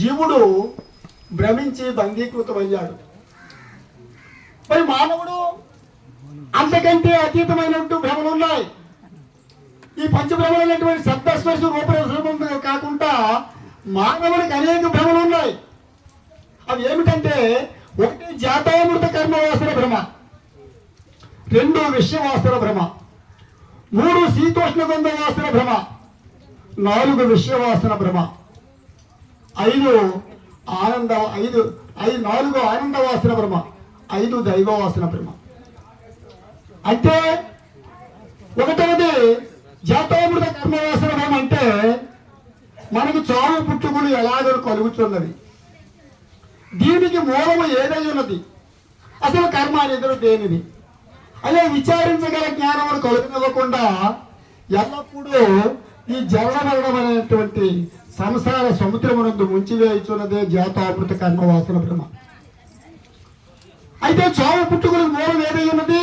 జీవుడు భ్రమించి బందీకృతమయ్యాడు మరి మానవుడు అంతకంటే అతీతమైనట్టు భ్రమలు ఉన్నాయి. ఈ పంచభ్రమలైనటువంటి శబ్దస్పర్శ రూపరసములు కాకుండా మానవుడికి అనేక భ్రమలు ఉన్నాయి. అవి ఏమిటంటే ఒకటి జాతామృత కర్మవాసన భ్రమ రెండు విశ్వవాసన భ్రమ మూడు శీతోష్ణ గంధ వాసన భ్రమ నాలుగు విశ్వవాసన భ్రమ. ఐదు ఆనంద ఐదు ఐదు నాలుగు ఆనంద వాసన బ్రహ్మ ఐదు దైవవాసన బ్రహ్మ. అంటే ఒకటవది జాతామృత కర్మవాసన బ్రహ్మ అంటే మనకు చావు పుట్టుకులు ఎలాగో కలుగుతున్నది. దీనికి మూలము ఏదై ఉన్నది? అసలు కర్మ అనేది దేనిది? అదే విచారించగల జ్ఞానమును కలుగునివ్వకుండా ఎల్లప్పుడూ ఈ జలమరణమైనటువంటి సంసార సముద్రమునందు ముంచివేయుచున్నదే జాతామృత కర్మవాసన భ్రమ అయితే చావు పుట్టుకుని మూలం ఏదై ఉన్నది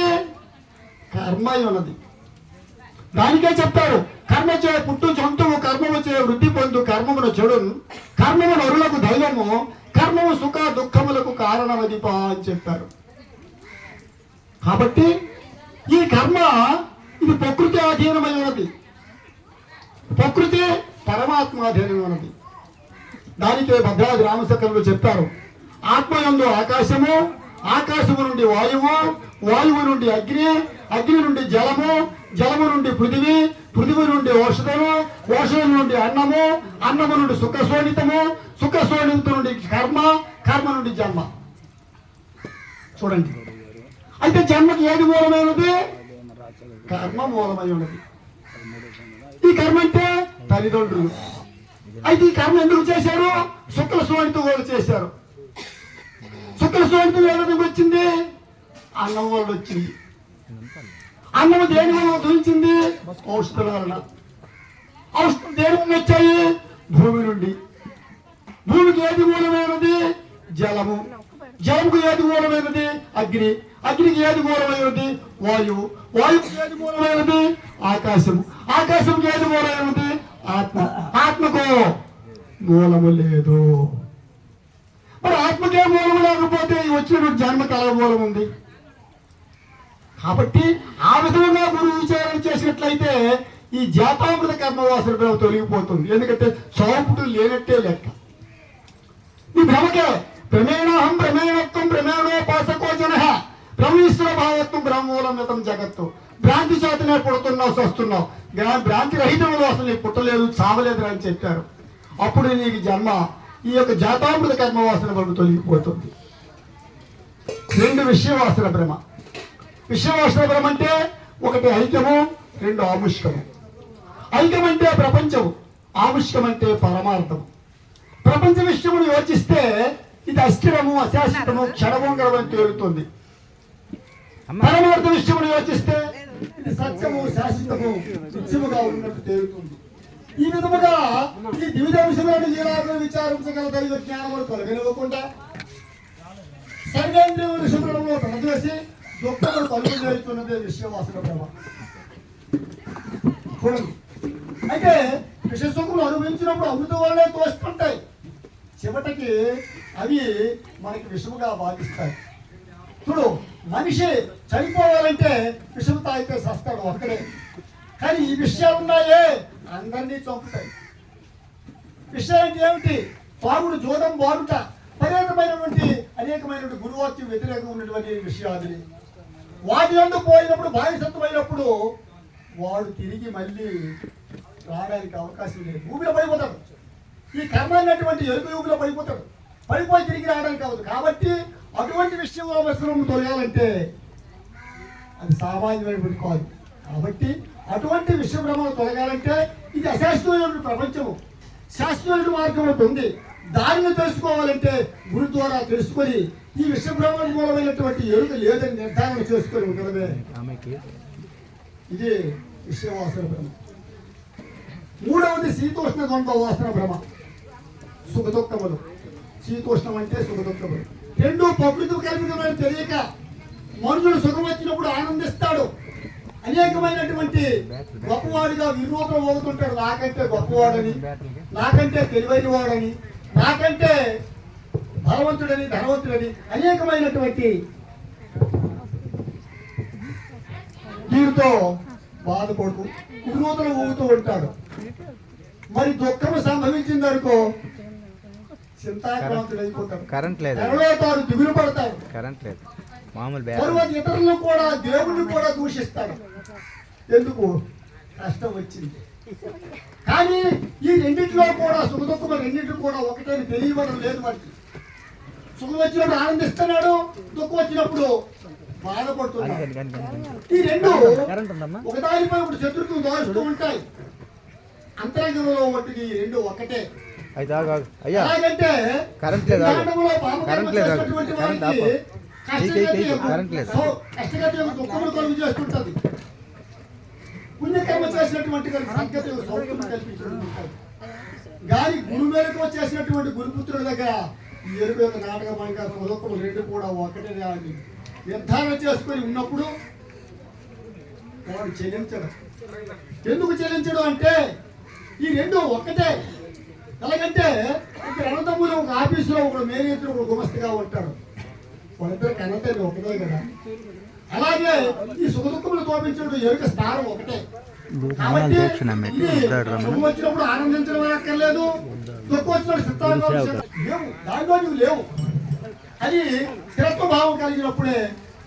కర్మ అయి ఉన్నది దానికే చెప్తారు కర్మ చే పుట్టు జంతువు కర్మము చే వృద్ధి పొందు కర్మమును చెడు కర్మము నరులకు దైవము కర్మము సుఖ దుఃఖములకు కారణమదిపా అని చెప్పారు కాబట్టి ఈ కర్మ ఇది ప్రకృతి అధీనమై ఉన్నది. ప్రకృతి పరమాత్మ అధీనమై ఉన్నది దానికే భద్రాది రామశకరులు చెప్తారు. ఆత్మయందు ఆకాశము ఆకాశము నుండి వాయువు వాయువు నుండి అగ్ని అగ్ని నుండి జలము జలము నుండి పృథివీ పృథివీ నుండి ఔషధము ఔషధం నుండి అన్నము అన్నము నుండి సుఖశోణితము సుఖశోణితం నుండి కర్మ కర్మ నుండి జన్మ. చూడండి. అయితే జన్మకి ఏది మూలమైనది? కర్మ మూలమై ఉన్నది ఈ కర్మ అంటే తల్లిదండ్రులు. అయితే ఈ కర్మ ఎందుకు చేశారు? శుక్ల స్వామితో వాళ్ళు చేశారు. శుక్ల స్వామితో ఏదైనా వచ్చింది? అన్నం వల్ల వచ్చింది. అన్నం దేని వల్ల ఉద్భవించింది ఔషధాల వలన. ఔషధం దేని వల్ల వచ్చాయి? భూమి నుండి. భూమికి ఏది మూలమైనది? జలము. జలముకు ఏది మూలమైనది? అగ్ని. అగ్నికి ఏది మూలమైనది? వాయువు. వాయువుకి ఏది మూలమైనది? ఆకాశము. ఆకాశంకి ఏది మూలమైనది? ఆత్మ. ఆత్మకు మూలము లేదు. మరి ఆత్మకే మూలము లేకపోతే ఈ వచ్చినటువంటి జన్మ కల మూలం ఉంది? కాబట్టి ఆ విధంగా గురువు విచారణ చేసినట్లయితే ఈ జాతామృత కర్మవాసన భ్రమ తొలగిపోతుంది. ఎందుకంటే సోపుడు లేనట్టే లెక్క. ఈ భ్రమకే. ప్రమేణహం ప్రమేణత్వం ప్రమేణో బ్రహ్మీశ్వర భావత్వం బ్రహ్మూలమితం జగత్తు. భ్రాంతి చేతనే పుడుతున్నావు వస్తున్నావు భ్రాంతి రహితంలో అసలు నీకు పుట్టలేదు చావలేదు అని చెప్పారు. అప్పుడు నీకు జన్మ ఈ యొక్క జాతామృత కర్మవాసన వరకు తొలగిపోతుంది. రెండు విషయవాసన భ్రమ. విషయవాసన భ్రమ అంటే ఒకటి ఐక్యము రెండు ఆముష్కము. ఐక్యం అంటే ప్రపంచము ఆముష్కం అంటే పరమార్థము. ప్రపంచ విషయమును యోచిస్తే ఇది అస్థిరము అశాశ్వతము క్షణభంగరం అని తేలుతుంది. పరమార్థ విషయమును యోచిస్తే ఇది సత్యము శాశ్వతము నిత్యముగా ఉన్నట్టు తేలుతుంది. ఈ విధముగా ఈ ద్విధ విషయములను జీవాలను విచారించగల దైవ జ్ఞానమును కలుగనివ్వకుండా సర్వేంద్రియ విషయంలో తనదోసి దుఃఖములు కలుగు చేస్తున్నదే విషయవాసన ప్రభ. చూడండి. అయితే విషసుఖములు అనుభవించినప్పుడు అమృత వల్లే తోస్తుంటాయి. చివటికి అవి మనకి విషముగా బాధిస్తాయి చూడు మనిషి చనిపోవాలంటే విషం తాగితే సస్తాడు ఒక్కడే కానీ ఈ విషయాలు ఉన్నాయే అందరినీ చంపుతాయి. విషయానికి ఏమిటి? తాగుడు జోదం బారుట అనేకమైనటువంటి అనేకమైనటువంటి గురువాక్యం వ్యతిరేకం ఉన్నటువంటి విషయాలు వాటి యందు పోయినప్పుడు బానిసత్వమైనప్పుడు వాడు తిరిగి మళ్ళీ రావడానికి అవకాశం లేదు. ఊపిలో పడిపోతాడు. ఈ కర్మ అన్నటువంటి ఎరుపు ఊపిలో పడిపోతాడు. పడిపోయి తిరిగి రావడానికి అవ్వదు కాబట్టి అటువంటి విషయంలో అవసరం తొలగాలంటే అది సామాన్యమైనటువంటి కాదు. కాబట్టి అటువంటి విశ్వభ్రమను తొలగాలంటే ఇది అశాస్త్రీయమైన ప్రపంచము. శాస్త్రీయ మార్గం ఒకటి ఉంది. దానిని తెలుసుకోవాలంటే గురు ద్వారా తెలుసుకొని ఈ విశ్వభ్రమణ మూలమైనటువంటి ఎరుక లేదని నిర్ధారణ చేసుకొని ఉండడమే. ఇది విశ్వవాసన భ్రమ మూడవది శీతోష్ణ ద్వంద్వ వాసన భ్రమ సుఖదుఖములు. దుఃఖములు శీతోష్ణం అంటే సుఖదుఖం రెండు ప్రకృతి కల్పితమైన తెలియక మనుషుడు సుఖం వచ్చినప్పుడు ఆనందిస్తాడు. అనేకమైనటువంటి గొప్పవాడిగా వినూత్నం అవుతుంటాడు. నాకంటే గొప్పవాడని నాకంటే తెలివైన వాడని నాకంటే బలవంతుడని ధనవంతుడని అనేకమైనటువంటి దీనితో బాధపడుతూ కుటుంబంలో ఊగుతూ ఉంటాడు. మరి దుఃఖము సంభవించిందనుకో చింతాక్రాంతుడు అయిపోతాడు కరెంట్ లేదు. దిగులు పడతాడు కరెంట్ లేదు. మామూలు తరువాత ఇతరులను కూడా దేవుణ్ణి కూడా దూషిస్తాడు ఎందుకు? కష్టం వచ్చింది. కానీ ఈ రెండింటిలో కూడా సుఖ దుఃఖం రెండింటిలో కూడా ఒకటే తెలియవడం లేదు మనకి. సుఖం వచ్చినప్పుడు ఆనందిస్తున్నాడు దుఃఖం వచ్చినప్పుడు బాధపడుతున్నాడు. ఈ రెండు ఒకదానిపై ఒకటి శత్రుత్వం దారుస్తూ ఉంటాయి. అంతరంగంలో ఒకటి ఈ రెండు ఒకటే. అయితే. అయ్యా కరెంట్ లేదు, కరెంట్ లేదు, కరెంట్ ఆపు. కరెంట్ లేదు. పుణ్యకర్మ చేసినటువంటి గాని గురువేలకు చేసినటువంటి గురుపుత్రుల దగ్గర ఎరుపు యొక్క నాటకమంగా సుఖము రెండు కూడా ఒకటే అని నిర్ధారణ చేసుకొని ఉన్నప్పుడు వాడు చెల్లించడం. ఎందుకు చెల్లించడం అంటే ఈ రెండు ఒక్కటే ఎలాగంటే ఇక్కడ అనంతపురం ఒక ఆఫీసులో ఒకడు మేనేజర్ ఒకడు గుమస్తగా ఉంటాడు వాళ్ళిద్దరు కన్నతల్లి ఒకటే కదా. అలాగే ఈ సుఖ దుఃఖములు తోపించడం ఎరుక స్థానం ఒకటే. కాబట్టి వచ్చినప్పుడు ఆనందించడం అక్కర్లేదు దుఃఖం వచ్చినప్పుడు సిద్ధాంతం లేవు. దానిలో నువ్వు లేవు. అది స్థిరత్వ భావం కలిగినప్పుడే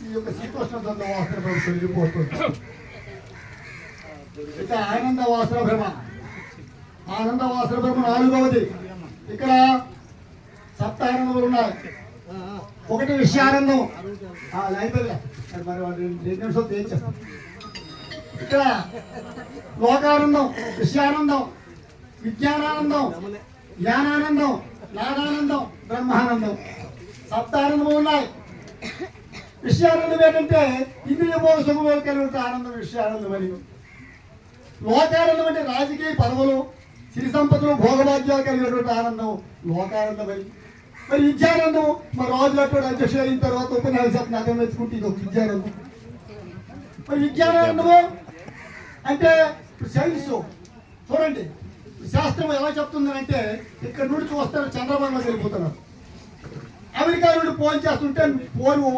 ఈ యొక్క శీతోష్ణ దండ వాసన తొలగిపోతుంది. ఇక ఆనంద వాసన భ్రమ. ఆనంద వాసన భ్రమ నాలుగవది. ఇక్కడ సప్త ఆనందములు ఉన్నాయి. ఒకటి విషయానందం. ఆ, ఇక్కడ లోకానందం విషయానందం విజ్ఞానానందం జ్ఞానానందం నాదానందం బ్రహ్మానందం. సప్తానందములు ఉన్నాయి. విషయానందం ఏంటంటే ఇంద్రియ భోగ సుఖములు కలిగిన ఆనందం విషయానందం అని. లోకానందం అంటే రాజకీయ పదవులు సిరి సంపదలు భోగభాగ్యాలు కలిగినటువంటి ఆనందం లోకానందమని మరి విద్యానందం మా రాజులు అధ్యక్ష అయిన తర్వాత ఉపన్యాసం నగం మెచ్చుకుంటే ఇది ఒక విద్యానందం. మరి విద్యానందము అంటే సైన్స్. చూడండి శాస్త్రం ఎలా చెప్తుంది అంటే ఇక్కడ నుండి చూస్తారు చంద్రబాబు వెళ్ళిపోతున్నారు. అమెరికా నుండి ఫోన్ చేస్తుంటే ఫోను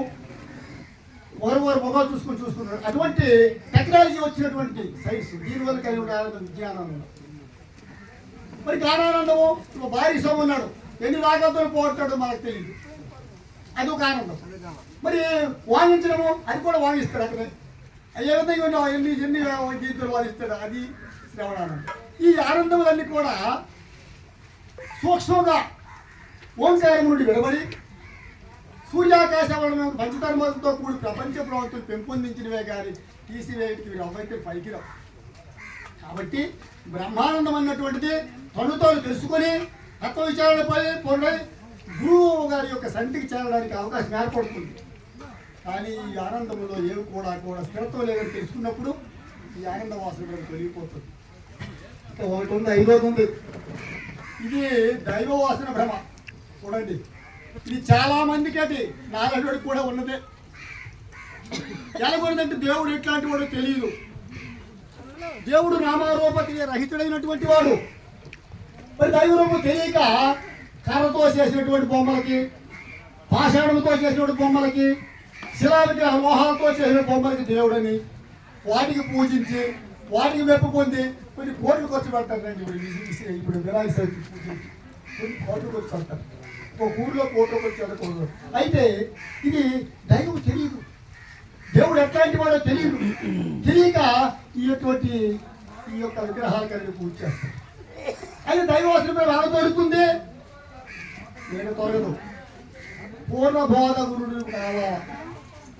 వారు వారు మొగాలు చూసుకొని చూసుకున్నారు అటువంటి టెక్నాలజీ వచ్చినటువంటి సైన్స్. దీనివల్ల కలిగి ఉండే ఆనందం మరి జ్ఞానానందము? ఇప్పుడు భారీ సొమ్ము ఉన్నాడు. ఎన్ని రాగాలతో పోగొట్టాడు మనకు తెలియదు అది ఒక ఆనందం. మరి వాణించడము అది కూడా వాణిస్తాడు అక్కడే ఏ విధంగా ఎన్ని ఎన్ని గీతలు వాణిస్తాడు అది శ్రవణానందం. ఈ ఆనందములన్నీ కూడా సూక్ష్మంగా ఓంకారం నుండి విడబడి సూర్యాకాశవరణం పంచధర్మాలతో కూడి ప్రపంచ ప్రవర్తనలు పెంపొందించినవే కానీ తీసివేయటికి వీరు అవైతే పైకిరావు కాబట్టి బ్రహ్మానందం అన్నటువంటిది తను తాను తెలుసుకొని తత్వ విచారణపై పొందై గురువు గారి యొక్క సంటికి చేరడానికి అవకాశం ఏర్పడుతుంది. కానీ ఈ ఆనందంలో ఏవి కూడా కూడా స్థిరత్వం లేదని తెలుసుకున్నప్పుడు ఈ ఆనంద వాసన కూడా తొలగిపోతుంది. ఒకటి ఉంది ఐదోది ఉంది. ఇది దైవ వాసన భ్రమ. చూడండి. ఇది చాలా మందికి అది నాలుగు కూడా ఉన్నదే. ఎలాగొందంటే దేవుడు ఎట్లాంటి వాడో తెలియదు దేవుడు నామారూపతి రహితుడైనటువంటి వాడు. మరి దైవరూపం తెలియక కర్రతో చేసినటువంటి బొమ్మలకి పాషాణంతో చేసినటువంటి బొమ్మలకి శిలాలకి లోహాలతో చేసిన బొమ్మలకి దేవుడని వాటికి పూజించి వాటికి మెప్పు పొంది కొన్ని కోట్లు ఖర్చు పెడతారండి ఇప్పుడు ఇప్పుడు వినాయక చవితి పూజించి కొన్ని కోట్లు ఖర్చు పెడతారు. ఒక ఊర్లో కోట్లు ఖర్చు పెట్టకూడదు అయితే ఇది దైవం తెలియదు. దేవుడు ఎట్లాంటి వాడో తెలియదు. తెలియక ఈ యొక్కటి ఈ యొక్క విగ్రహాలు కలిగి పూజ చేస్తారు. అది దైవవసరం ఎలా దొరుకుతుంది నేను తొలగదు పూర్ణబోధ గురుడు కావా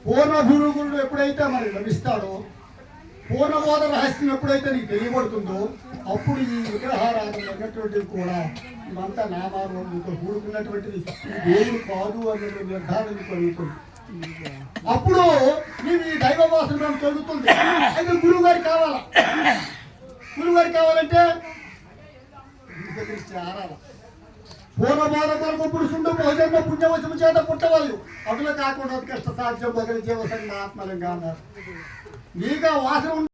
పూర్ణ గురుడు ఎప్పుడైతే మనకి లభిస్తాడో పూర్ణబోధ రహస్యం ఎప్పుడైతే నీకు తెలియబడుతుందో అప్పుడు ఈ విగ్రహారాధన అన్నటువంటివి కూడా ఇవంతా నామాలు మీతో కూడుకున్నటువంటిది ఈ దేవుడు కాదు అన్నటువంటి నిర్ధారణ కలుగుతుంది. అప్పుడు మేము ఈ దైవ వాసన మేము తొలుగుతుంది అయితే గురువు గారికి కావాలా గురువు గారికి కావాలంటే గురు దగ్గరికి చేరాల పురుషుండు భోజన పుణ్యవశము చేత పుట్టవాళ్ళు అటుల కాకుండా కష్ట సాధ్యం భగని జీవసంగ ఆత్మలంగా అన్నారు నీకు వాసన